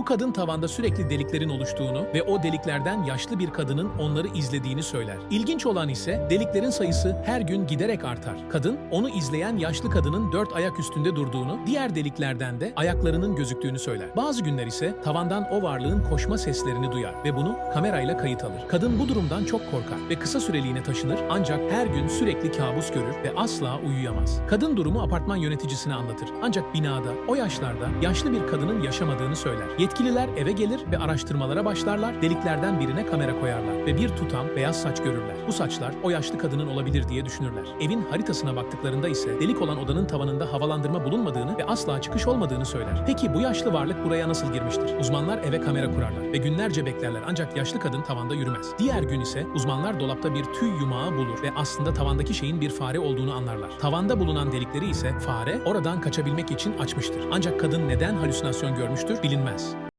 Bu kadın tavanda sürekli deliklerin oluştuğunu ve o deliklerden yaşlı bir kadının onları izlediğini söyler. İlginç olan ise deliklerin sayısı her gün giderek artar. Kadın onu izleyen yaşlı kadının dört ayak üstünde durduğunu, diğer deliklerden de ayaklarının gözüktüğünü söyler. Bazı günler ise tavandan o varlığın koşma seslerini duyar ve bunu kamerayla kayıt alır. Kadın bu durumdan çok korkar ve kısa süreliğine taşınır ancak her gün sürekli kabus görür ve asla uyuyamaz. Kadın durumu apartman yöneticisine anlatır. Ancak binada o yaşlarda yaşlı bir kadının yaşamadığını söyler. Yetkililer eve gelir ve araştırmalara başlarlar. Deliklerden birine kamera koyarlar ve bir tutam beyaz saç görürler. Bu saçlar o yaşlı kadının olabilir diye düşünürler. Evin haritasına baktıklarında ise delik olan odanın tavanında havalandırma bulunmadığını ve asla çıkış olmadığını söyler. Peki bu yaşlı varlık buraya nasıl girmiştir? Uzmanlar eve kamera kurarlar ve günlerce beklerler ancak yaşlı kadın tavanda yürümez. Diğer gün ise uzmanlar dolapta bir tüy yumağı bulur ve aslında tavandaki şeyin bir fare olduğunu anlarlar. Tavanda bulunan delikleri ise fare oradan kaçabilmek için açmıştır. Ancak kadın neden halüsinasyon görmüştür bilinmez.